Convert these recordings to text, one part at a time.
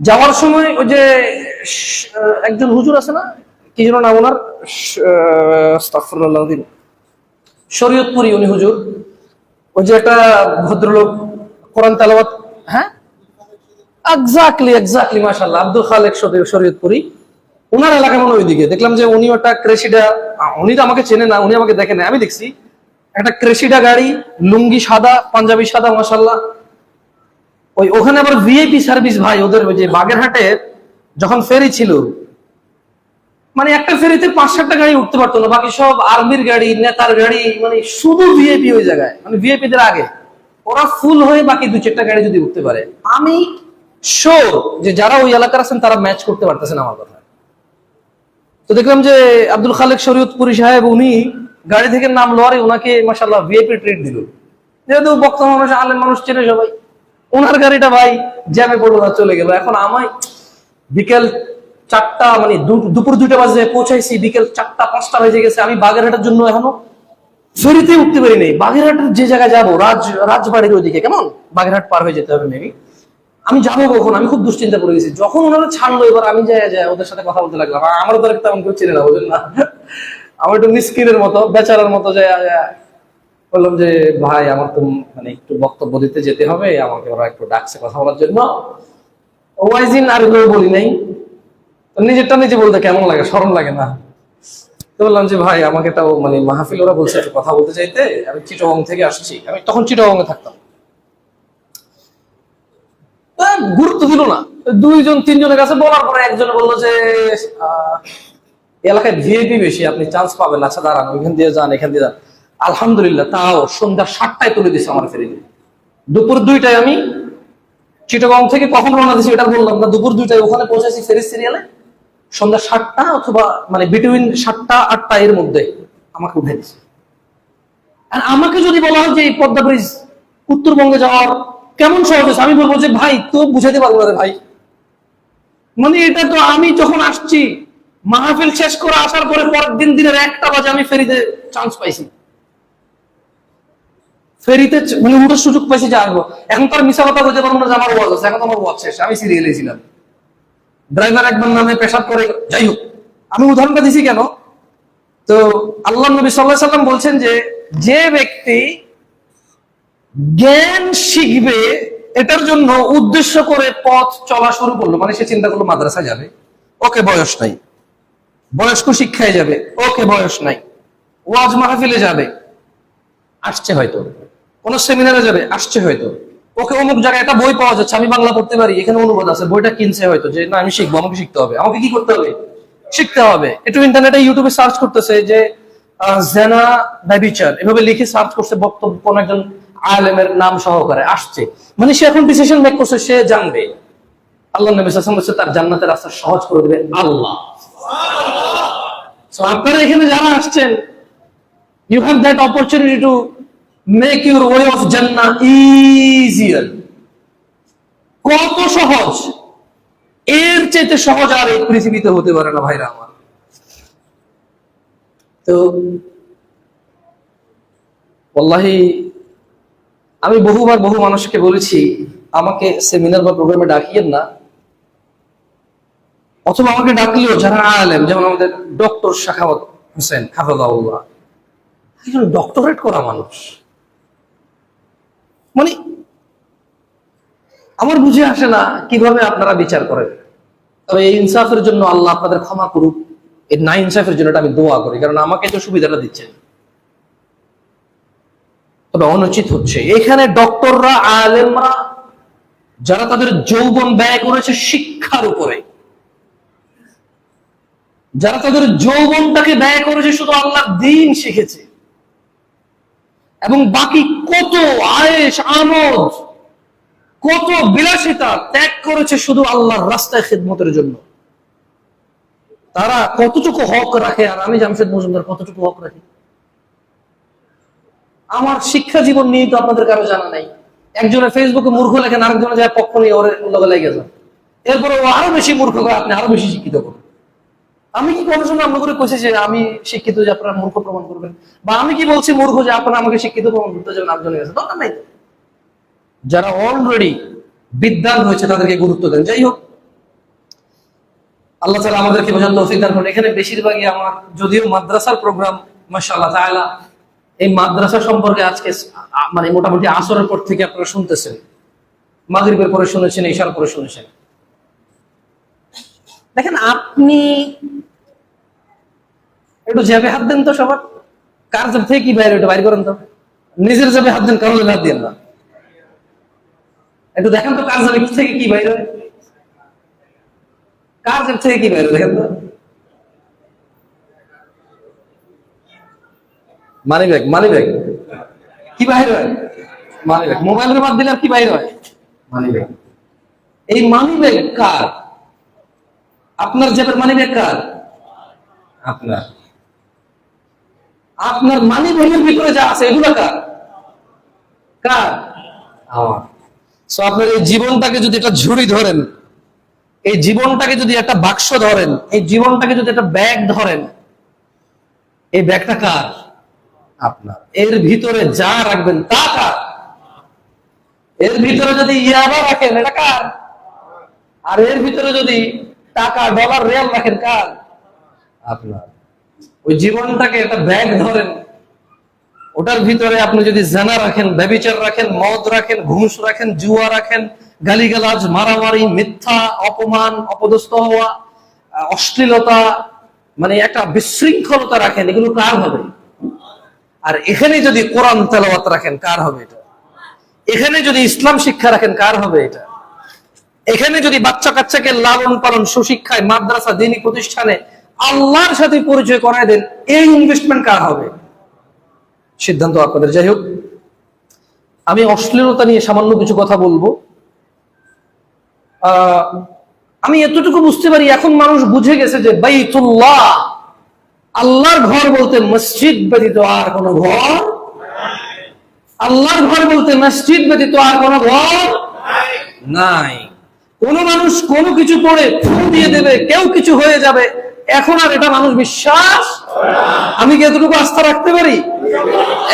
যাওয়ার সময় ওই যে একজন হুজুর আছে না? কি যেন নাম ওনার। শরীয়তপুরি উনি হুজুর। ওই যে একটা ভদ্রলোক কোরআন তেলাওয়াত হ্যাঁ? এক্স্যাক্টলি এক্স্যাক্টলি মাশাআল্লাহ। আব্দুল খালেক শরী- শরীয়তপুরি। ওনার এলাকা মনে ওইদিকে। দেখলাম যে উনি একটা ক্রেসিডা উনি তো আমাকে চেনে না, উনি আমাকে দেখে না আমি দেখছি, একটা ক্রেসিডা গাড়ি, লুঙ্গি সাদা, পাঞ্জাবি সাদা, মাশাআল্লাহ। ওই ওখানে আবার ভিআইপি সার্ভিস ভাই, ওদের ওই যে বাগেরহাটে যখন ফেরি ছিল মানে একটা ফেরিতে পাঁচ সাতটা গাড়ি উঠতে পারতো না, বাকি সব আর্মির গাড়ি, নেতার গাড়ি মানে শুধু ভিআইপি ওই জায়গায় মানে ভিআইপি দের আগে। ওরা ফুল হয়ে বাকি দু চারটা গাড়ি যদি উঠতে পারে। আমি শিওর যে যারা ওই এলাকার আছেন, তারা ম্যাচ করতে পারতেছেন আমার কথা তো দেখলাম যে আব্দুল খালেক শরীয়তপুরি সাহেব, উনি গাড়ি থেকে নাম লোয়ারে ওনাকে মাসাল্লাহ ভিআইপি ট্রিট দিল। যেহেতু বক্তা মানুষ, আলেম মানুষ চেনে সবাই। ওনার গাড়িটা ভাই জ্যামে পড়ল না চলে গেল। এখন আমায় বিকেল চারটা মানে দুপুর দুইটা বাজে পৌঁছাইছি, বিকেল চারটা, পাঁচটা বেজে গেছে। আমি বাগেরহাটের জন্য এখনও ফেরিতে উঠতে পারি নাই। বাগেরহাটের যে জায়গায় যাব, রাজ রাজবাড়ির ওইদিকে, কেমন? বাগেরহাট পার হয়ে যেতে হবে মেবি আমি যাব কখন? আমি খুব দুশ্চিন্তা পড়ে গেছি। যখন ওনারা ছাড়লো, এবার আমি যাই যাই, ওদের সাথে কথা বলতে লাগলাম। আর আমারও তো তেমন কেউ চিনে না বুঝলেন না। আমার একটু মিসকিনের মতো, বেচারার মতো যায় বললাম যে, ভাই, আমার তো মানে একটু বক্তব্য দিতে যেতে হবে, আমাকে ওরা একটু ডাকছে কথা বলার জন্য। ওয়াইজিন আর কেউ বলি নাই। নিজেরটা নিজে বলতে কেমন লাগে? শরম লাগে না। তো বললাম যে, ভাই, আমাকে তাও মানে মাহফিল ওরা বলছে একটু কথা বলতে চাইতে। আমি চিটগং থেকে আসছি। আমি তখন এ থাকতাম। গুরুত্ব দিল না। দুইজন, তিনজনের কাছে বলার পরে একজন বলল যে এলাকায় ভিআইপি বেশি, আপনি চান্স পাবেন। আচ্ছা দাঁড়ান, ওইখান দিয়ে যান, এখান দিয়ে যান। আলহামদুলিল্লাহ, তাও সন্ধ্যা সাতটায় তুলে দিছে আমার ফেরিতে। দুপুর দুইটায় আমি চিটাগং থেকে কখন রওনা দিছি এটা বললাম না, দুপুর দুইটায় ওখানে পৌঁছেছি ফেরি সিরিয়ালে সন্ধ্যা সাতটা অথবা মানে বিটুইন সাতটা, আটটা এর মধ্যে আমাকে উঠে দিছে। আর আমাকে যদি বলা হয় যে এই পদ্মা ব্রিজ উত্তরবঙ্গে যাওয়ার কেমন সহজ হয়েছে? আমি বলব যে ভাই তো বুঝাতে পারব না ভাই। মানে এটা তো আমি যখন আসছি, মাহফিল শেষ করে আসার পরে পরের দিন দিনের একটা বাজে আমি ফেরিতে চান্স পাইছি। ফেরিতে মানে উঠার সুযোগ পাইছি যে আসব এখন তার মিশা কথা বলতে পারব না আমার ওয়াজ আছে। এখন আমার ওয়াজ শেষ। আমি সিরিয়ালে ছিলাম। ড্রাইভার একবার নামে পেশাব করে যাই হোক, আমি উদাহরণটা দিছি কেন? তো আল্লাহ নবী সাল্লাহ সাল্লাম বলছেন যে যে ব্যক্তি জ্ঞান শিখবে, এটার জন্য উদ্দেশ্য করে পথ চলা শুরু করল। মানে সে চিন্তা করল, মাদ্রাসায় যাবে। ওকে, বয়স নাই। বয়স্ক শিক্ষায় যাবে। ওকে, বয়স নাই। ওয়াজ মাহফিলে যাবে। আসছে হয়তো। কোন সেমিনারে যাবে, আসছে হয়তো। ওকে অমুক জায়গায় একটা বই পাওয়া যাচ্ছে, আমি বাংলা পড়তে পারি, এখানে অনুবাদ আছে, বইটা কিনছে হয়তো, যে না, আমি শিখব, আমাকে শিখতে হবে। আমাকে কি করতে হবে? শিখতে হবে। একটু ইন্টারনেটে ইউটিউবে সার্চ করতেছে যে জেনা ব্যবিচার এভাবে লিখে সার্চ করছে বক্তব্য, কোন একজন আলেমের নাম সহকারে, আসছে। মানে সে এখন ডিসিশন মেক করছে, সে জানবে। আল্লাহ নবী আলাইহি তার জান্নাতের রাস্তা সহজ করে দেবে আল্লাহ। আপনারা এখানে যারা আসছেন you have that opportunity to make your way of Jannah easier. কত সহজ? এর চাইতে সহজ আর এই পৃথিবীতে হতে পারে না ভাইরা আমার। তো wallahi আমি বহুবার বহু মানুষকে বলেছি, আমাকে সেমিনার বা প্রোগ্রামে ডাকিয়েন না। অথবা আমাকে ডাকলেও যারা আলেম, যেমন আমাদের ডক্টর শাখাওয়াত হোসেন হাফাজাউল্লাহ একজন ডক্টরেট করা মানুষ? মানে আমার বুঝে আসে না কীভাবে আপনারা বিচার করেন। তবে এই ইনসাফের জন্য আল্লাহ আপনাদের ক্ষমা করুক। এই না ইনসাফের জন্য আমি দোয়া করি, কারণ আমাকে তো সুবিধাটা দিচ্ছেন। তবে অনুচিত হচ্ছে, এখানে ডক্টররা আলেমরা, যারা তাদের যৌবন ব্যয় করেছে শিক্ষার উপরে, যারা তাদের যৌবনটাকে ব্যয় করেছে শুধু আল্লাহ দিন শিখেছে এবং বাকি কত আয়েস আনন্দ কত বিলাসিতা ত্যাগ করেছে শুধু আল্লাহর রাস্তায় খেদমতের জন্য। তারা কতটুকু হক রাখে, আর আমি জামশেদ মজুমদার কতটুকু হক রাখি? আমার শিক্ষা জীবন নিয়ে তো আপনাদের কারও জানা নাই। একজনের ফেসবুকে মূর্খ লেখেন আরেকজনে যায় পক্ষ নিয়ে ওর লগে লেগে এরপরে ও আরও বেশি মূর্খ করে আপনি আরও বেশি শিক্ষিত করুন। আমি কি কোনো সময় আপনার করে কইছি যে আমি শিক্ষিত যে আপনারা মূর্খ প্রমাণ করবেন? বা আমি কি বলছি মূর্খ যে আপনারা আমাকে শিক্ষিত প্রমাণ করতে যাবেন আরেকজনের কাছে? দরকার নাই যারা অলরেডি বিদ্যান হয়েছে তাদেরকে গুরুত্ব দেন। যাই হোক, আল্লাহ তালা আমাদেরকে বোঝার তৌফিক দান করুন। এখানে বেশিরভাগই আমার, যদিও মাদ্রাসার প্রোগ্রাম মাশাআল্লাহ তাআলা, এই মাদ্রাসা সম্পর্কে আজকে মানে মোটামুটি আসরের পর থেকে আপনারা শুনতেছেন। মাগরিবের পরে শুনেছেন, ঈশার পরে শুনেছেন। দেখেন আপনি একটু জেবে হাত দেন তো সবার। কার জেব থেকে কি বাইরে বাইর করেন তো। নিজের জেবে হাত দেন কারও জেবে হাত দেন না। একটু দেখেন তো কার জেবে থেকে কি বাইরে কার জেব থেকে কি বাইরে দেখেন তো। মানি ব্যাগ মানি ব্যাগ কি বাইরে হয়? মানি ব্যাগ মোবাইলের বাদ দিলে আর কি বাইরে হয়? মানি ব্যাগ এই মানি ব্যাগ কার? আপনার জেবের মানি ব্যাগ কার আপনার। আপনার মানি ব্যাগের ভিতরে যা আছে এগুলো কার? কার? আমার। সো আপনার এই জীবনটাকে যদি একটা ঝুড়ি ধরেন এই জীবনটাকে যদি একটা বাক্স ধরেন এই জীবনটাকে যদি একটা ব্যাগ ধরেন এই ব্যাগটা কার? আপনার। এর ভিতরে যা রাখবেন তা কার? এর ভিতরে যদি ইয়াবা রাখেন এটা কার? আর এর ভিতরে যদি টাকা ডলার রিয়াল রাখেন কার? আপনার। ওই জীবনটাকে একটা ব্যাগ ধরেন। ওটার ভিতরে আপনি যদি জানা রাখেন, ব্যবিচার রাখেন, মদ রাখেন, ঘুষ রাখেন, জুয়া রাখেন, গালিগালাজ, মারামারি, মিথ্যা, অপমান, অপদস্থ হওয়া, অশ্লীলতা মানে একটা বিশৃঙ্খলতা রাখেন, এগুলো কার হবে? আর এখানে যদি কোরআন তেলাওয়াত রাখেন, কার হবে এটা? এখানে যদি ইসলাম শিক্ষা রাখেন, কার হবে এটা? এখানে যদি বাচ্চা কাচ্চাকে লালন পালন, সুশিক্ষায়, মাদ্রাসা, দিনী প্রতিষ্ঠানে আল্লাহর সাথে পরিচয় করায় দেন, এই ইনভেস্টমেন্ট কার হবে? সিদ্ধান্ত আপনাদের। যাই হোক, আমি অশ্লীলতা নিয়ে সামান্য কিছু কথা বলব। আমি এতটুকু বুঝতে পারি, এখন মানুষ বুঝে গেছে যে বাইতুল্লাহ, আল্লাহর ঘর বলতে মসজিদ ব্যতীত আর কোন ঘর আল্লাহর ঘর বলতে মসজিদ ব্যতীত আর কোন ঘর নাই। কোন মানুষ কোন কিছু পড়ে ফু দিয়ে দেবে, কেউ কিছু হয়ে যাবে। এখন আর এটা মানুষ বিশ্বাস? আমি কি এতটুকু আস্থা রাখতে পারি?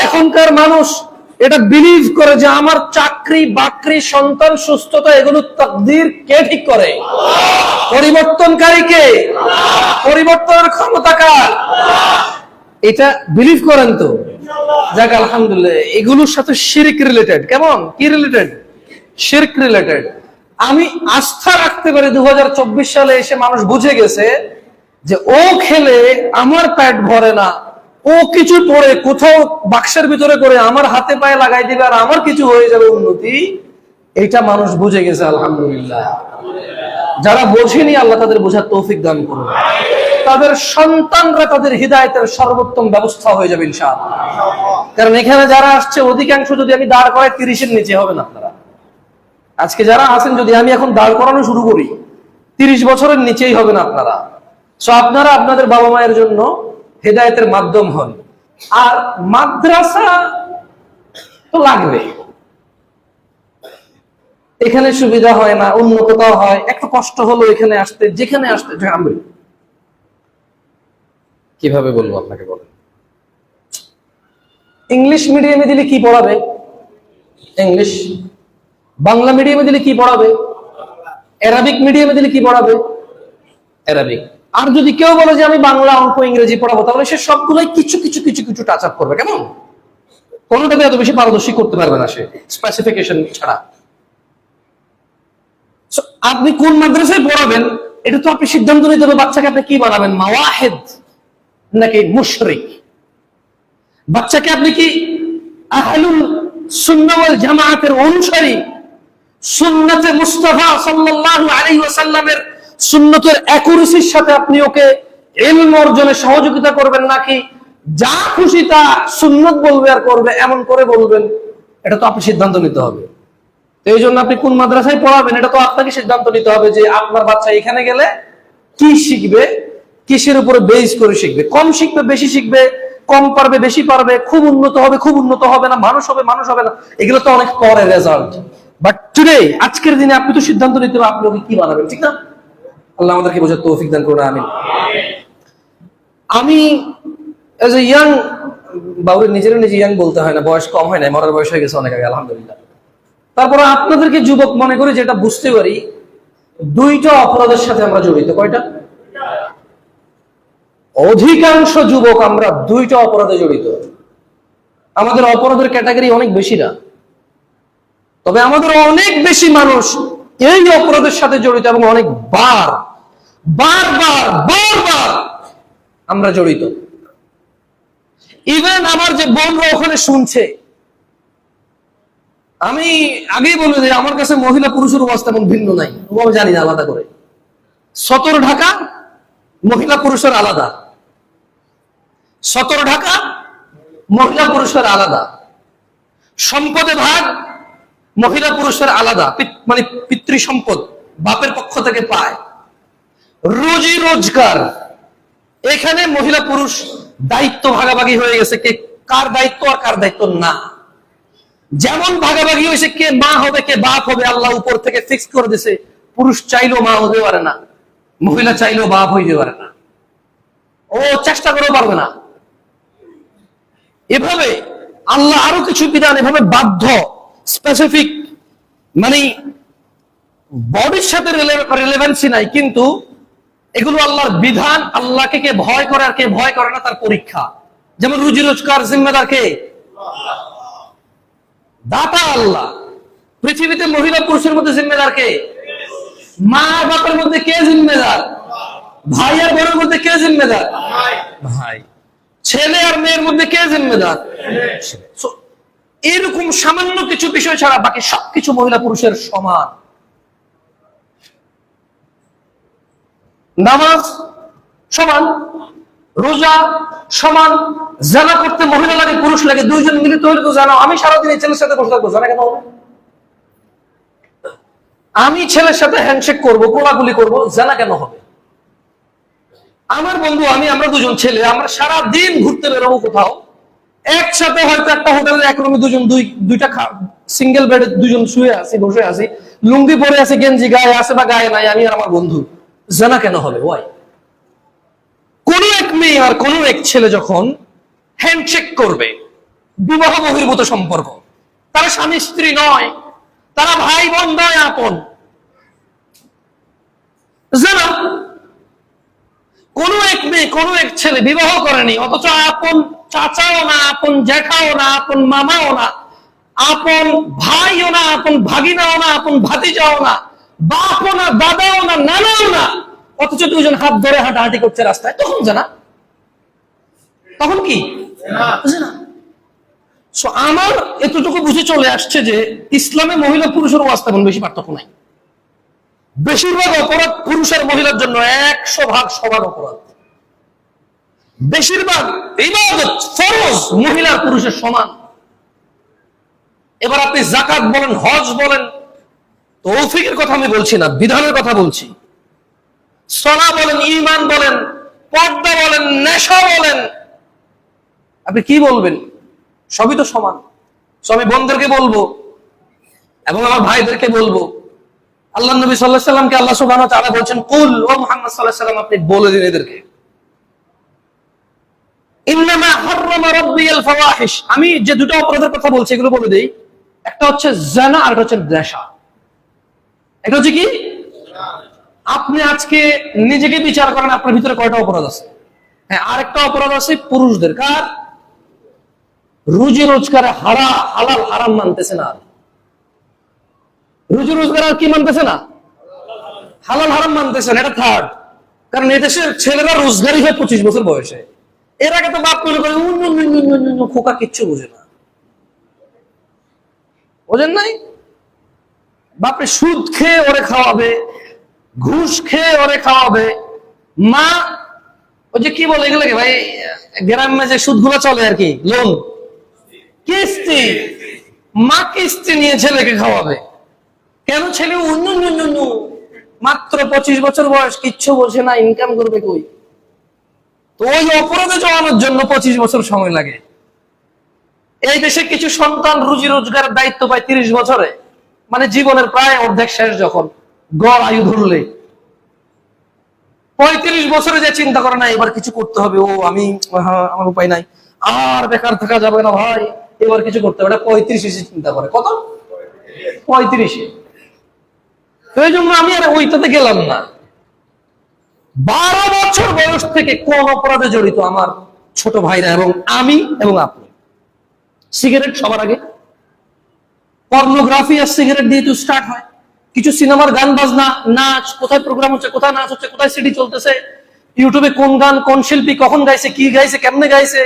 এখনকার মানুষ এটা বিলিভ করে যে আমার চাকরি, বাকরি, সন্তান, সুস্থতা, এগুলো তাকদির কে ঠিক করে? পরিবর্তনকারী কে? পরিবর্তনের ক্ষমতা কার? এটা বিলিভ করেন তো। যাক, আলহামদুলিল্লাহ, এগুলোর সাথে শিরিক রিলেটেড কেমন? কি রিলেটেড শিরক রিলেটেড আমি আস্থা রাখতে পারি দু হাজার চব্বিশ সালে এসে মানুষ বুঝে গেছে যে ও খেলে আমার প্যাট ভরে না। ও কিছু পরে কোথাও বাক্সের ভিতরে করে আমার হাতে পায়ে লাগাই দিবে আর আমার কিছু হয়ে যাবে উন্নতি, এটা মানুষ বুঝে গেছে, আলহামদুলিল্লাহ। যারা বোঝেনি, আল্লাহ তাদের বোঝার তৌফিক দান করুন। তাদের সন্তানরা তাদের হৃদায়তের সর্বোত্তম ব্যবস্থা হয়ে যাবে, ইনশাআল্লাহ। কারণ এখানে যারা আসছে, অধিকাংশ যদি আমি দাঁড় করাই, তিরিশের নিচে হবে আপনারা। আজকে যারা আছেন যদি আমি এখন দাঁড় করানো শুরু করি তিরিশ বছরের নিচেই হবেন আপনারা। সো আপনারা আপনাদের বাবা মায়ের জন্য হেদায়তের মাধ্যম হন। আর মাদ্রাসা তো লাগবে। এখানে সুবিধা হয় না অন্য কোথাও হয়। একটু কষ্ট হলো এখানে আসতে যেখানে আসতে আমি কীভাবে বলব আপনাকে বলেন? ইংলিশ মিডিয়ামে দিলে কি পড়াবে? ইংলিশ। বাংলা মিডিয়ামে দিলে কি পড়াবে? অ্যারাবিক মিডিয়ামে দিলে কি পড়াবে? অ্যারাবিক আর যদি কেউ বলে যে আমি বাংলা অঙ্ক ইংরেজি পড়াবো তাহলে সে সবগুলোই কিছু কিছু কিছু কিছু টাচ আপ করবে। কেমন? কোনোটাতে এত বেশি পারদর্শী করতে পারবে না সে স্পেসিফিকেশন ছাড়া। আপনি কোন মাদ্রাসায় পড়াবেন এটা তো আপনি সিদ্ধান্ত নিতে হবে বাচ্চাকে আপনি কি বানাবেন মাওয়াহেদ নাকি মুশরিক? বাচ্চাকে আপনি কি আহলুল সুন্নাহ ওয়াল জামাআতের অনুসারী সুন্নতে মুস্তাফা সাল্লাল্লাহু আলাইহি ওয়াসাল্লামের সুন্নতের অ্যাকুরেসির সাথে আপনি ওকে ইলম অর্জনে সহযোগিতা করবেন নাকি? যা খুশি তা সুন্নত বলবে আর করবে, এমন করে বলবেন, এটা তো আপনি সিদ্ধান্ত নিতে হবে। এই জন্য আপনি কোন মাদ্রাসায় পড়াবেন, এটা তো আপনাকে সিদ্ধান্ত নিতে হবে যে আপনার বাচ্চা এখানে গেলে কি শিখবে, কিসের উপরে বেস করে শিখবে? কম শিখবে, বেশি শিখবে, কম পারবে, বেশি পারবে, খুব উন্নত হবে, খুব উন্নত হবে না, মানুষ হবে মানুষ হবে না, এগুলো তো অনেক পরে রেজাল্ট বাট টুডে আজকের দিনে আপনি তো সিদ্ধান্ত নিতে হবে, আপনি কি বানাবেন, ঠিক না? আল্লাহ আমাদেরকে বোঝার তৌফিক দান করুন আমি আমি এজ এ ইয়াং বাবুর নিজের নিজে ইয়াং বলতে হয় না, বয়স কম হয় না মরার বয়স হয়ে গেছে অনেক আগে, আলহামদুলিল্লাহ। তারপরে আপনাদেরকে যুবক মনে করি যেটা বুঝতে পারি, দুইটা অপরাধের সাথে আমরা জড়িত, কয়টা? অধিকাংশ যুবক আমরা দুইটা অপরাধে জড়িত। আমাদের অপরাধের ক্যাটাগরি অনেক বেশি না। তবে আমাদের অনেক বেশি মানুষ এই অপরাধের সাথে জড়িত এবং অনেক বার বারবার বারবার আমরা জড়িত। ইভেন আমার যে বোনরা ওখানে শুনছে, আমি আগেই বলে যে আমার কাছে মহিলা পুরুষের অবস্থা এবং ভিন্ন নাই আমি জানি না আলাদা করে। সতর ঢাকা, মহিলা পুরুষের আলাদা। সতর ঢাকা, মহিলা পুরুষের আলাদা। সম্পদে ভাগ মহিলা পুরুষের আলাদা মানে পিতৃ সম্পদ বাপের পক্ষ থেকে পায়। রুজি রোজগার। এখানে মহিলা পুরুষ দায়িত্ব ভাগাভাগি হয়ে গেছে কে কার দায়িত্ব আর কার দায়িত্ব না। যেমন ভাগাভাগি হয়েছে কে মা হবে, কে বাপ হবে, আল্লাহ উপর থেকে ফিক্স করে দিছে, পুরুষ চাইলেও মা হতে পারে না, মহিলা চাইলেও বাপ হইতে পারে না। ও চেষ্টা করেও পারবে না। এভাবে আল্লাহ আরও কিছু বিধান, এভাবে বাধ্য স্পেসিফিক মানে বডির সাথে রিলেভেন্সি নাই কিন্তু এগুলো আল্লাহর বিধান আল্লাহকে কে ভয় করে আর কে ভয় করে না তার পরীক্ষা। যেমন রুজি রোজগার জিম্মেদার কে? দাতা আল্লাহ। পৃথিবীতে মহিলা পুরুষের মধ্যে জিম্মেদার কে? মা বাপের মধ্যে কে জিম্মেদার? ভাই আর বোনের মধ্যে কে জিম্মেদার? ভাই। ছেলে আর মেয়ের মধ্যে কে জিম্মেদার? এরকম সামান্য কিছু বিষয় ছাড়া বাকি সবকিছু মহিলা পুরুষের সমান। নামাজ সমান, রোজা সমান, জানা করতে মহিলা লাগে, পুরুষ লাগে, দুইজন মিলিত হলে তো জানো। আমি সারাদিন এই ছেলের সাথে বসে থাকব, জানা কেন হবে? আমি ছেলের সাথে হ্যান্ডশেক করব, কোলাকুলি করব, জানা কেন হবে? আমার বন্ধু, আমি, আমরা দুজন ছেলে, আমরা সারা দিন ঘুরতে বেরোবো কোথাও। একসাথে হয়তো একটা হোটেলে এক রুমে দুজন, দুই, দুইটা সিঙ্গেল বেডে দুজন শুয়ে আছি, বসে আছি। লুঙ্গি পরে আছে গেঞ্জি, গায়ে আছে বা গায়ে নাই, আমি আর আমার বন্ধু। জানা কেন হবে? ওয়াই কোন এক মেয়ে আর কোন এক ছেলে যখন হ্যান্ডশেক করবে, বিবাহ বহির্ভূত সম্পর্ক, তারা স্বামী স্ত্রী নয়, তারা ভাই বোন নয় আপন। জানা? কোন এক মেয়ে, কোন এক ছেলে বিবাহ করেনি, অথচ আপন চাচাও না, আপন জ্যাঠাও না, আপন মামাও না, আপন ভাইও না, আপন ভাগিনাও না, আপন ভাতিজাও না, বাপও না, দাদাও না, নানাও না, অথচ দুজন হাত ধরে হাঁটাহাঁটি করছে রাস্তায়। তখন জানা? তখন কি? আমার এতটুকু বুঝে চলে আসছে যে ইসলামে মহিলা পুরুষের ওয়াজ তেমন বেশি পার্থক্য নাই। বেশিরভাগ অপরাধ পুরুষ আর মহিলার জন্য একশো ভাগ সবার অপরাধ। বেশিরভাগ ফরজ মহিলার পুরুষের সমান। এবার আপনি জাকাত বলেন হজ বলেন তৌফিকের কথা আমি বলছি না বিধানের কথা বলছি। সলা বলেন ইমান বলেন পর্দা বলেন নেশা বলেন। আপনি কি বলবেন? সবই তো সমান। So, আমি বোনদেরকে বলব এবং আমার ভাইদেরকে বলব আল্লাহ নবী সাল্লাহ সাল্লামকে আল্লাহ সুবাহ তারা বলছেন, কুল ও মোহাম্মদ সাল্লাহ সাল্লাম, আপনি বলে দিন এদেরকে। আমি যে দুটো অপরাধের কথা বলছি, এগুলো বলে দেই। একটা হচ্ছে জানা, আর একটা হচ্ছে নেশা। একটা হচ্ছে কি? আপনি আজকে নিজেকে বিচার করেন, আপনার ভিতরে কয়টা অপরাধ আছে? হ্যাঁ আরেকটা অপরাধ আছে পুরুষদের। কার? রুজি রোজগারে হারা, হালাল, হারাম মানতেছে না আর। রুজি রোজগার আর কি মানতেছে না? হালাল হারাম মানতেছে না এটা থার্ড কারণ এদেশের ছেলেরা রোজগারই হয় পঁচিশ বছর বয়সে। এর আগে তো বাপ মনে করে খোকা কিচ্ছু বুঝে না। বোঝেন নাই? বাপরে সুদ খেয়ে ওরে খাওয়াবে, ঘুষ খেয়ে ওরে খাওয়াবে। মা, ওই যে কি বলে এগুলোকে ভাই, গ্রামে যে সুদগুলো চলে আর কি, লোন। কিস্তি। মা কিস্তি নিয়ে ছেলেকে খাওয়াবে। কেন ছেলে মাত্র পঁচিশ বছর বয়স কিচ্ছু বোঝে না ইনকাম করবে কই? তো ওই অপরাধে জড়ানোর জন্য পঁচিশ বছর সময় লাগে। এই দেশে কিছু সন্তান রুজি রোজগারের দায়িত্ব পায় তিরিশ বছরে। মানে জীবনের প্রায় অর্ধেক শেষ যখন গড় আয়ু ধরলে। পঁয়ত্রিশ বছরে যে চিন্তা করে না এবার কিছু করতে হবে ও আমি হ্যাঁ, আমার উপায় নাই। আর বেকার থাকা যাবে না ভাই এবার কিছু করতে হবে পঁয়ত্রিশ এসে চিন্তা করে। কত? পঁয়ত্রিশে। এই জন্য আমি আর ওইটাতে গেলাম না। বারো বছর বয়স থেকে কোন অপরাধে জড়িত আমার ছোট ভাইরা এবং আমি এবং আপনি। সিগারেট সবার আগে। পর্নোগ্রাফি আর সিগারেট দিয়ে তো স্টার্ট হয়। কিছু সিনেমার গান বাজনা নাচ কোথায় প্রোগ্রাম হচ্ছে কোথায় নাচ হচ্ছে কোথায় সিডি চলতেছে ইউটিউবে কোন গান কোন শিল্পী কখন গাইছে কি গাইছে কেমনে গাইছে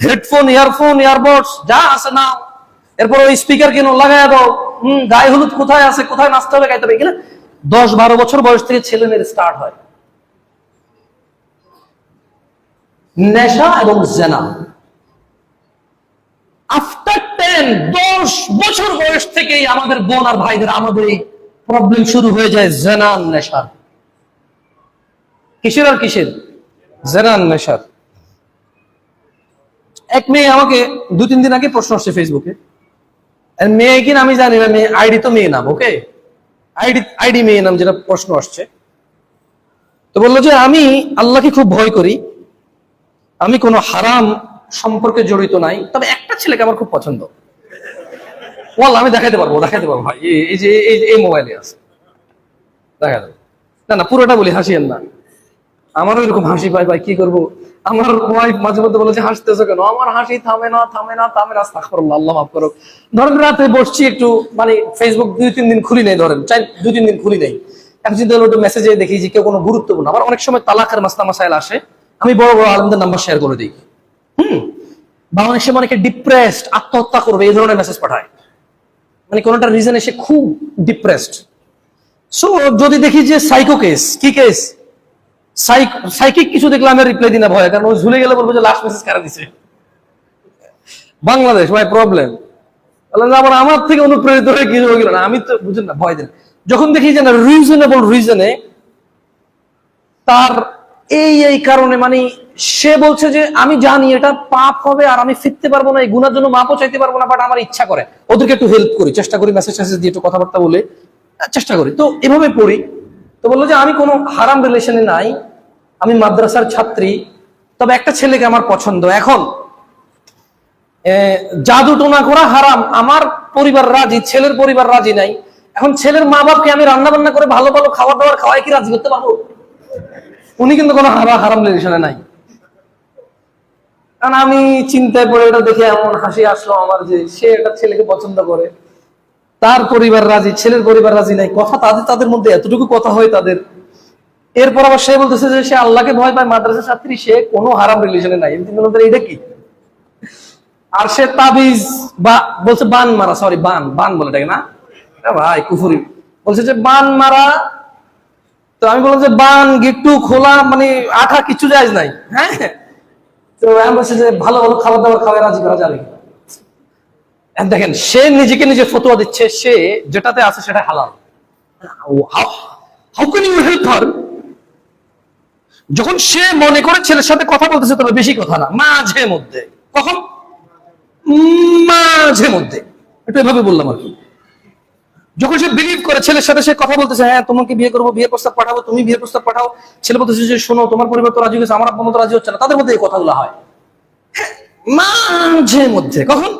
হেডফোন ইয়ারফোন ইয়ারবডস যা আছে না এরপর ওই স্পিকার কেন লাগাই দাও। হম, গায়ে হলুদ কোথায় আছে, কোথায় নাচতে হবে, গাইতে হবে, এগুলো দশ বারো বছর বয়স থেকে ছেলে মেয়ের স্টার্ট হয়। নেশা এবং জেনা। আফটার টেন দশ বছর বয়স থেকেই আমাদের বোন আর ভাইদের আমাদের এই প্রবলেম শুরু হয়ে যায় জেনান নেশার। কিসের আর কিসের? জেনান নেশার। এক মেয়ে আমাকে দু তিন দিন আগে প্রশ্ন আসছে ফেসবুকে মেয়ে কিনা আমি জানি না, মেয়ে আইডি তো মেয়ে নাম ওকে আইডি আইডি মেয়ে নাম যেটা প্রশ্ন আসছে। তো বলল যে আমি আল্লাহকে খুব ভয় করি, আমি কোনো হারাম সম্পর্কে জড়িত নাই, তবে একটা ছেলেকে আমার খুব পছন্দ। বল আমি দেখাতে পারব দেখাতে পারব, ভাই, এই- যে, এই মোবাইলে আছে। দেখা যাবে। না না, পুরোটা বলি, হাসিয়েন না। আমারও এরকম হাসি পাই ভাই, কি করব? আমার ওয়াইফ মাঝে মধ্যে বলে যে, হাসতেছো কেন? আমার হাসি থামে না থামে না থামে না, আস্তাগফিরুল্লাহ, আল্লাহ মাফ করুক ধরেন রাতে বসছি একটু মানে ফেসবুক দুই, তিন দিন খুলি নেই ধরেন চাই দুই, তিন দিন খুলি নেই। এখন চিন্তা একটু মেসেজে দেখি যে কেউ কোনো গুরুত্বপূর্ণ। আবার অনেক সময় তালাকের মাসলা মাসাইল আসে। আমি বড় বড় আলমদের নাম্বার শেয়ার করে দিই। হুম? বা অনেক ডিপ্রেসড আত্মহত্যা করবে, এই ধরনের মেসেজ পাঠায়। মানে কোনোটা রিজন এসে খুব ডিপ্রেসড সো যদি দেখি যে সাইকো কেস কি কেস সাইকিক কিছু দেখলে আমি রিপ্লাই দিই না ভয়, কারণ ও ঝুলে গেলে বলব যে লাস্ট মেসেজ কারা দিছে। বাংলাদেশ, ভাই প্রবলেম আবার আমার থেকে অনুপ্রেরিত হয়ে কিছু গেল না। আমি তো, বুঝেন না, ভয় দেন। যখন দেখি যে না রিজনেবল রিজনে তার এই এই কারণে মানে সে বলছে যে আমি জানি এটা পাপ হবে আর আমি ফিরতে পারব না, এই গুণার জন্য মাপও চাইতে পারব না বাট আমার ইচ্ছা করে। ওদেরকে একটু হেল্প করি, চেষ্টা করি মেসেজ টেসেজ দিয়ে একটু কথাবার্তা বলে, চেষ্টা করি। তো এভাবে পড়ি। তো বলল যে আমি কোনো হারাম রিলেশনে নাই আমি মাদ্রাসার ছাত্রী, তবে একটা ছেলেকে আমার পছন্দ। এখন জাদু টোনা করা হারাম। আমার পরিবার রাজি, ছেলের পরিবার রাজি নাই। এখন ছেলের মা বাপকে আমি রান্না বান্না করে ভালো ভালো খাবার দাবার খাওয়াই কি রাজি করতে পারব? উনি কিন্তু কোনো হারা- হারাম রিলেশনে নাই। কারণ আমি চিন্তায় পড়ে এটা দেখে এমন হাসি আসলো আমার যে সে একটা ছেলেকে পছন্দ করে। তার পরিবার রাজি, ছেলের পরিবার রাজি নাই। কথা তাদের তাদের মধ্যে এতটুকু কথা হয় তাদের এরপর আবার সে বলতেছে যে সে আল্লাহকে ভয় পায়, মাদ্রাসা ছাত্রী, সে কোনো হারাম রিলেশনে নাই। এটা কি? আর সে তাবিজ বা, বলছে বান মারা সরি বান বান বলে এটাকে না। ভাই, কুফুরি। বলছে যে বান মারা, তো আমি বললাম যে বান, গিট্টু, খোলা মানে আঠা কিছু যায় নাই হ্যাঁ? তো আমি বলছি যে ভালো ভালো খাবার দাবার খাওয়াই রাজি করা যাবে? দেখেন, সে নিজেকে নিজে ফতোয়া দিচ্ছে, সে যেটাতে আছে সেটা হালাল। How can you help her যখন সে মনে করে ছেলের সাথে কথা বলতেছে তবে বেশি কথা না মাঝে মধ্যে। কখন? মাঝে মধ্যে। একটু এভাবে বললাম আর কি। যখন সে বিলিভ করে ছেলের সাথে সে কথা বলতেছে হ্যাঁ তোমাকে বিয়ে করব বিয়ের প্রস্তাব পাঠাবো তুমি বিয়ের প্রস্তাব পাঠাও। ছেলে বলতেছে যে শোনো তোমার পরিবার তো রাজি হয়েছে আমার আব্বা মতো রাজি হচ্ছে না। তাদের মধ্যে এই কথাগুলো হয়। হ্যাঁ, মাঝে মধ্যে। কখন?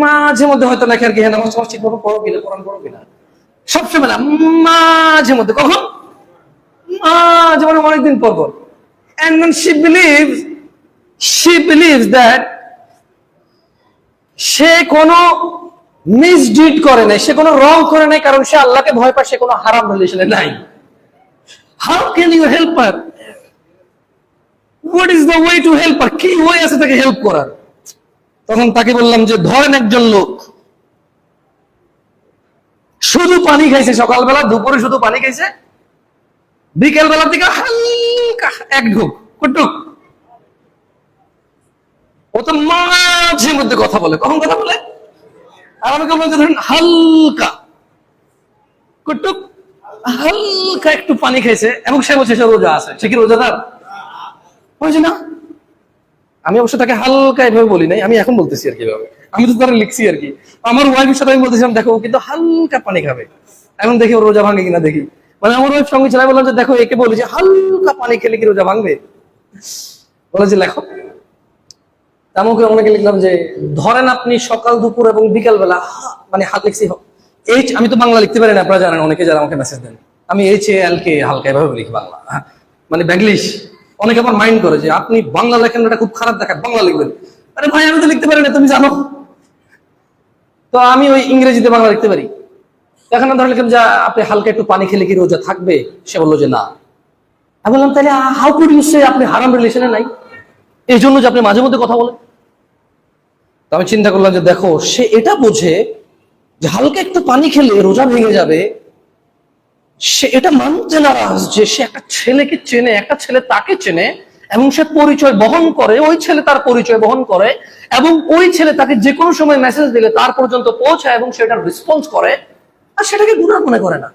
মাঝে মধ্যে হয়তো লেখে আর কি হ্যাঁ নামাজ ঠিক মতো পড়ো কিনা কোরআন পড়ো কিনা সবসময় না মাঝে মধ্যে। কখন? মাঝে মানে অনেকদিন পর পর when she believes believes that সে কোনো মিসডিড করে নাই, সে কোনো রং করে নাই, কারণ সে আল্লাহকে ভয় পায়, সে কোনো হারাম নাই। How can you help her what is the way to help her কি ওয়ে আছে তাকে হেল্প করার? তখন তাকে বললাম যে, ধরেন একজন লোক, শুধু পানি খাইছে, সকালবেলা দুপুরে শুধু পানি খাইছে বিকেল দিকে হালকা এক ঢুক কুটুক ও তো মাঝে মধ্যে কথা বলে। কখন কথা বলে? আর ধরেন হালকা। হালকা একটু পানি খাইছে এবং সে বলছে সে রোজা আছে। সে কি রোজাদার বলছে, না। আমি অবশ্য তাকে হালকা এভাবে বলি নাই, আমি এখন বলতেছি আর কি আমি তো তারা লিখছি আর কি। আমার ওয়াইফের সাথে আমি বলতেছিলাম, দেখো কিন্তু হালকা পানি খাবে। এখন দেখি ও রোজা ভাঙে কিনা দেখি। মানে আমার ওয়াইফ সঙ্গে ছিল বললাম যে দেখো একে বলি যে হালকা পানি খেলে কি রোজা ভাঙবে? বলে যে লেখো। আমাকে অনেকে লিখলাম যে ধরেন আপনি সকাল দুপুর এবং বিকাল বেলা মানে হাত লিখছি এইচ আমি তো বাংলা লিখতে পারি না আপনারা জানেন অনেকে যারা আমাকে মেসেজ দেন। আমি এইচ এ এল কে হালকা এভাবে লিখি বাংলা হ্যাঁ, মানে ব্যাংলিশ অনেকে আবার মাইন্ড করে যে আপনি বাংলা লেখেন এটা খুব খারাপ দেখায় বাংলা লিখবেন। আরে ভাই আমি তো লিখতে পারি না তুমি জানো। তো আমি ওই ইংরেজিতে বাংলা লিখতে পারি। এখন ধরে লিখলাম যে আপনি হালকা একটু পানি খেলে কি রোজা থাকবে? সে বলল যে না। আমি বললাম, তাহলে হাউ কুড ইউ সে আপনি হারাম রিলেশনে নাই? এই জন্য যে আপনি মাঝে মধ্যে কথা বলেন। তো আমি চিন্তা করলাম যে দেখো, সে এটা বোঝে যে হালকা একটু পানি খেলে রোজা ভেঙে যাবে। সে এটা মানতে নারাজ যে সে একটা ছেলেকে চেনে, একটা ছেলে তাকে চেনে এবং সে পরিচয় বহন করে, ওই ছেলে তার পরিচয় বহন করে এবং ওই ছেলে তাকে যে কোনো সময় মেসেজ দিলে তার পর্যন্ত পৌঁছায় এবং সেটার রেসপন্স করে। আর সেটাকে গুণা মনে করে না।